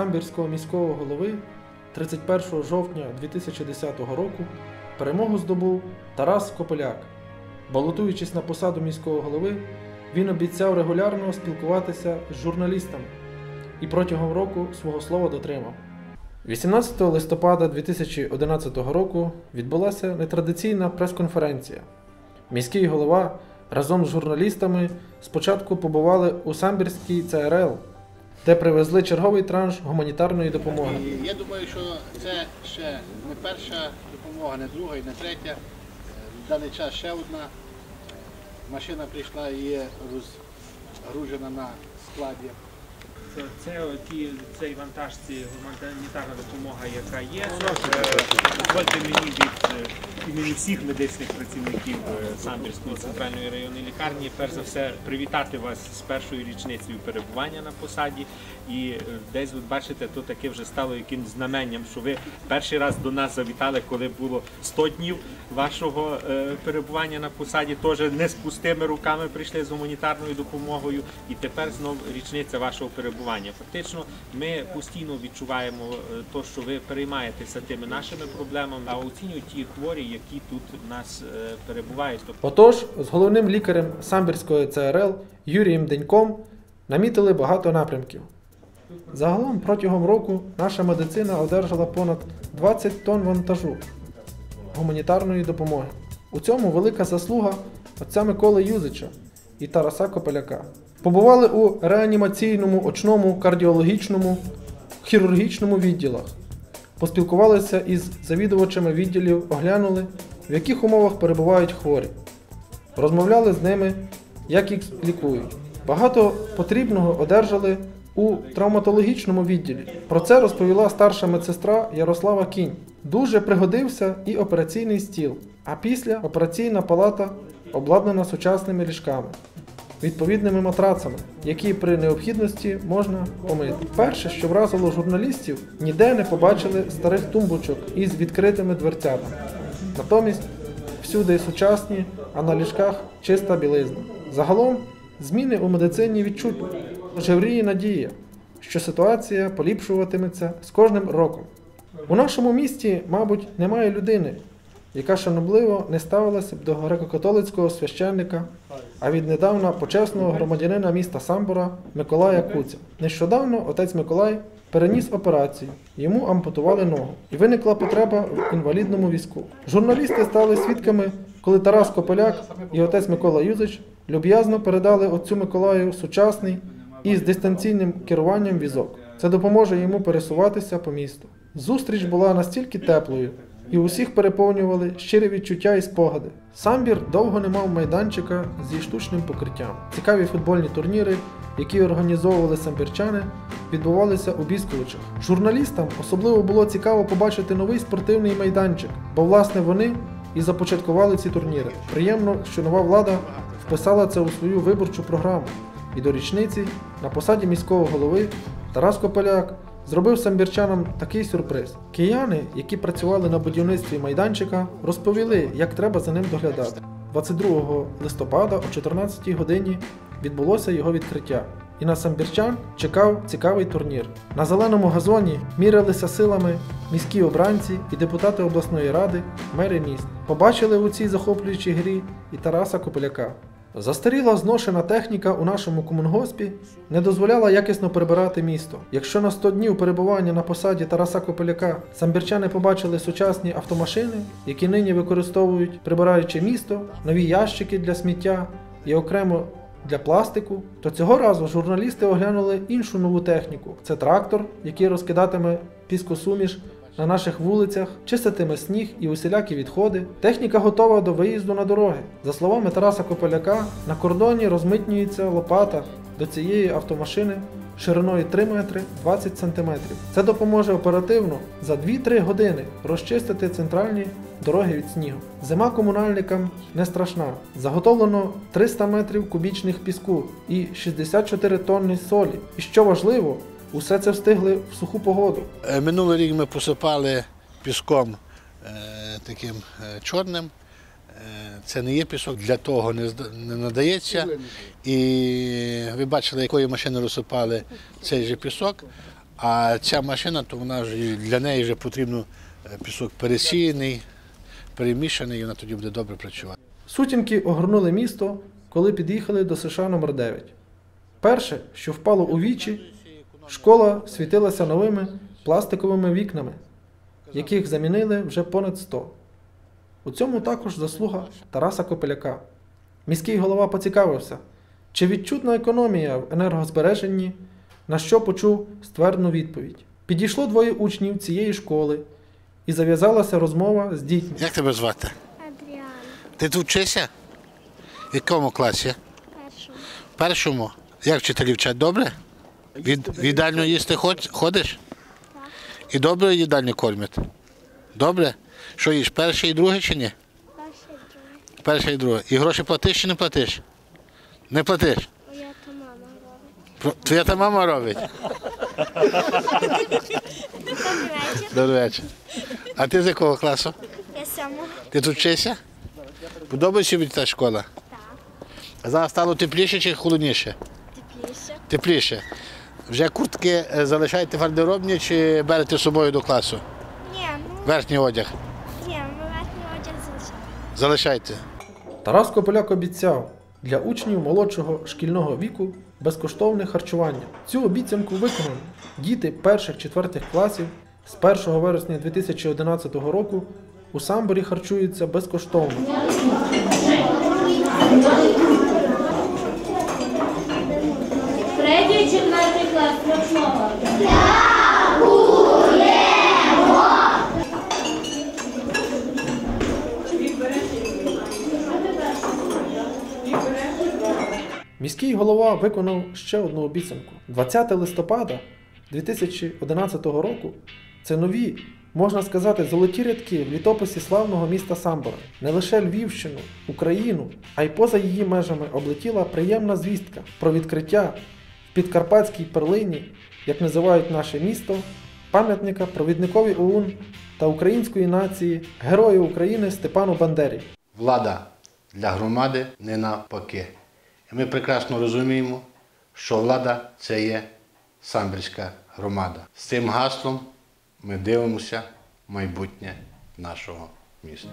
самбірського міського голови 31 жовтня 2010 року перемогу здобув Тарас Копеляк. Балотуючись на посаду міського голови, він обіцяв регулярно спілкуватися з журналістами і протягом року свого слова дотримав. 18 листопада 2011 року відбулася нетрадиційна прес-конференція. Міський голова разом з журналістами спочатку побували у Самбірській ЦРЛ, де привезли черговий транш гуманітарної допомоги. І я думаю, що це ще не перша допомога, не друга і не третя. В даний час ще одна машина прийшла і є розгружена на складі. Це, це ті, цей вантаж, ці гуманітарна допомога, яка є. Е, Дозвольте мені від е, імені всіх медичних працівників е, Самбірської центральної районної лікарні, перш за все, привітати вас з першою річницею перебування на посаді. І десь ви бачите, то таке вже стало якимсь знаменням, що ви перший раз до нас завітали, коли було 100 днів вашого перебування на посаді. Теж не з пустими руками прийшли з гуманітарною допомогою. І тепер знов річниця вашого перебування. Фактично, ми постійно відчуваємо е, то, що ви переймаєтеся тими нашими проблемами, а оцінюють ті хворі, які тут в нас е, перебувають. Тобто Отож, з головним лікарем Самбірської ЦРЛ Юрієм Деньком намітили багато напрямків. Загалом протягом року наша медицина одержала понад 20 тонн вантажу гуманітарної допомоги. У цьому велика заслуга отця Миколи Юзича і Тараса Копеляка. Побували у реанімаційному, очному, кардіологічному, хірургічному відділах. Поспілкувалися із завідувачами відділів, оглянули, в яких умовах перебувають хворі. Розмовляли з ними, як їх лікують. Багато потрібного одержали у травматологічному відділі. Про це розповіла старша медсестра Ярослава Кінь. Дуже пригодився і операційний стіл, а після операційна палата обладнана сучасними ліжками, відповідними матрацами, які при необхідності можна помити. Перше, що вразило журналістів, ніде не побачили старих тумбочок із відкритими дверцятами. Натомість всюди сучасні, а на ліжках чиста білизна. Загалом зміни у медицині відчутні. Жевріє надія, що ситуація поліпшуватиметься з кожним роком. У нашому місті, мабуть, немає людини, яка шанобливо не ставилася б до греко-католицького священника, а віднедавна почесного громадянина міста Самбора Миколая Куця. Нещодавно отець Миколай переніс операцію, йому ампутували ногу, і виникла потреба в інвалідному візку. Журналісти стали свідками, коли Тарас Копеляк і отець Микола Юзич люб'язно передали отцю Миколаю сучасний і з дистанційним керуванням візок. Це допоможе йому пересуватися по місту. Зустріч була настільки теплою, і усіх переповнювали щирі відчуття і спогади. Самбір довго не мав майданчика зі штучним покриттям. Цікаві футбольні турніри, які організовували самбірчани, відбувалися у Біскувичах. Журналістам особливо було цікаво побачити новий спортивний майданчик, бо власне вони і започаткували ці турніри. Приємно, що нова влада вписала це у свою виборчу програму. І до річниці на посаді міського голови Тарас Копеляк зробив самбірчанам такий сюрприз. Кияни, які працювали на будівництві майданчика, розповіли, як треба за ним доглядати. 22 листопада о 14 годині відбулося його відкриття. І на самбірчан чекав цікавий турнір. На зеленому газоні мірялися силами міські обранці і депутати обласної ради, мери міст. Побачили у цій захоплюючій грі і Тараса Копеляка. Застаріла зношена техніка у нашому комунгоспі не дозволяла якісно прибирати місто. Якщо на 100 днів перебування на посаді Тараса Копеляка самбірчани побачили сучасні автомашини, які нині використовують прибираючи місто, нові ящики для сміття і окремо для пластику, то цього разу журналісти оглянули іншу нову техніку. Це трактор, який розкидатиме піскосуміш на наших вулицях, чиститиме сніг і усілякі відходи. Техніка готова до виїзду на дороги. За словами Тараса Копеляка, на кордоні розмитнюється лопата до цієї автомашини шириною 3 метри 20 сантиметрів. Це допоможе оперативно за 2-3 години розчистити центральні дороги від снігу. Зима комунальникам не страшна. Заготовлено 300 метрів кубічних піску і 64 тонни солі. І що важливо, усе це встигли в суху погоду. Е, Минулий рік ми посипали піском е, таким е, чорним. Це не є пісок, для того не, надається. І ви бачили, якою машиною розсипали цей же пісок. А ця машина, то вона і для неї вже потрібно пісок пересіяний, перемішаний, і вона тоді буде добре працювати. Сутінки огорнули місто, коли під'їхали до США номер 9 Перше, що впало у вічі, школа світилася новими пластиковими вікнами, яких замінили вже понад 100. У цьому також заслуга Тараса Копеляка. Міський голова поцікавився, чи відчутна економія в енергозбереженні, на що почув ствердну відповідь. Підійшло двоє учнів цієї школи, і зав'язалася розмова з дітьми. Як тебе звати? Адріана, Ти тут вчишся? В якому класі? першому. Першому. Як вчителі вчать добре? Від, в їдальню їсти ходиш? І добре їдальню кормять? Добре? Що їш, перше і друге чи ні? Перший другий. Перше і друге. І гроші платиш чи не платиш? Не платиш. Моя та мама робить. Твоя та мама робить. Добрий вечір. А ти з якого класу? Я сьома. Ти тут вчишся? Подобається тобі та школа? Так. А зараз стало тепліше чи холодніше? Тепліше. Тепліше. Вже куртки е, залишаєте в гардеробні чи берете з собою до класу? Ні, ну, Верхній одяг. ні, ми верхній одяг залишаємо. Залишайте. Тарас Копеляк обіцяв для учнів молодшого шкільного віку безкоштовне харчування. Цю обіцянку виконано. Діти перших-четвертих класів з 1 вересня 2011 року у Самборі харчуються безкоштовно. Третій, четвертий Міський голова виконав ще одну обіцянку. 20 листопада 2011 року це нові, можна сказати, золоті рядки в літописі славного міста Самбора. Не лише Львівщину, Україну, а й поза її межами облетіла приємна звістка про відкриття в Підкарпатській перлині, як називають наше місто, пам'ятника провідникові ОУН та української нації, герою України Степану Бандері. Влада для громади не навпаки. І ми прекрасно розуміємо, що влада це є самбірська громада. З цим гаслом ми дивимося майбутнє нашого міста.